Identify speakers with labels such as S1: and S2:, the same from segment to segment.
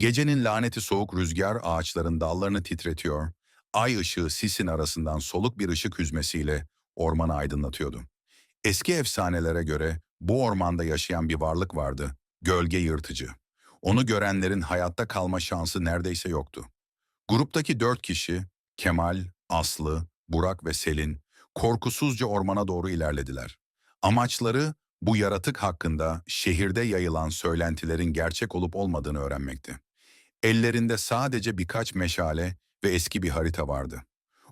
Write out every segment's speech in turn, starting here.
S1: Gecenin laneti soğuk rüzgar ağaçların dallarını titretiyor, ay ışığı sisin arasından soluk bir ışık hüzmesiyle ormanı aydınlatıyordu. Eski efsanelere göre bu ormanda yaşayan bir varlık vardı, gölge yırtıcı. Onu görenlerin hayatta kalma şansı neredeyse yoktu. Gruptaki dört kişi, Kemal, Aslı, Burak ve Selin, korkusuzca ormana doğru ilerlediler. Amaçları bu yaratık hakkında şehirde yayılan söylentilerin gerçek olup olmadığını öğrenmekti. Ellerinde sadece birkaç meşale ve eski bir harita vardı.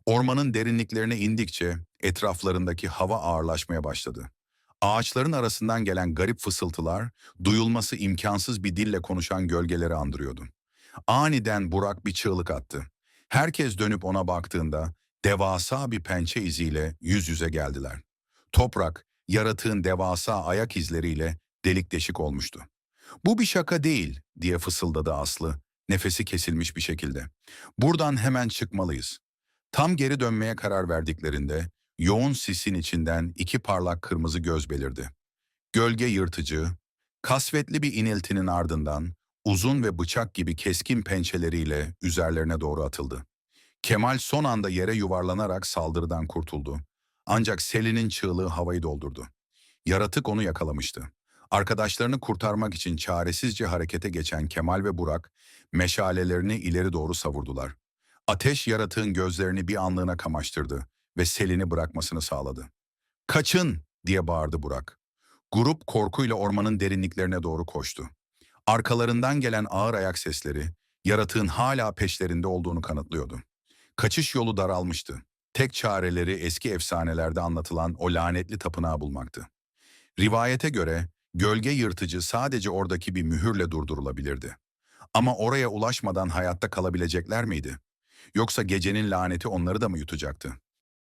S1: Ormanın derinliklerine indikçe etraflarındaki hava ağırlaşmaya başladı. Ağaçların arasından gelen garip fısıltılar, duyulması imkansız bir dille konuşan gölgeleri andırıyordu. Aniden Burak bir çığlık attı. Herkes dönüp ona baktığında devasa bir pençe iziyle yüz yüze geldiler. Toprak, yaratığın devasa ayak izleriyle delik deşik olmuştu. Bu bir şaka değil diye fısıldadı Aslı, nefesi kesilmiş bir şekilde. Buradan hemen çıkmalıyız. Tam geri dönmeye karar verdiklerinde yoğun sisin içinden iki parlak kırmızı göz belirdi. Gölge yırtıcı, kasvetli bir iniltinin ardından uzun ve bıçak gibi keskin pençeleriyle üzerlerine doğru atıldı. Kemal son anda yere yuvarlanarak saldırıdan kurtuldu. Ancak Selin'in çığlığı havayı doldurdu. Yaratık onu yakalamıştı. Arkadaşlarını kurtarmak için çaresizce harekete geçen Kemal ve Burak, meşalelerini ileri doğru savurdular. Ateş yaratığın gözlerini bir anlığına kamaştırdı ve Selin'i bırakmasını sağladı. ''Kaçın!'' diye bağırdı Burak. Grup korkuyla ormanın derinliklerine doğru koştu. Arkalarından gelen ağır ayak sesleri, yaratığın hala peşlerinde olduğunu kanıtlıyordu. Kaçış yolu daralmıştı. Tek çareleri eski efsanelerde anlatılan o lanetli tapınağı bulmaktı. Rivayete göre gölge yırtıcı sadece oradaki bir mühürle durdurulabilirdi. Ama oraya ulaşmadan hayatta kalabilecekler miydi? Yoksa gecenin laneti onları da mı yutacaktı?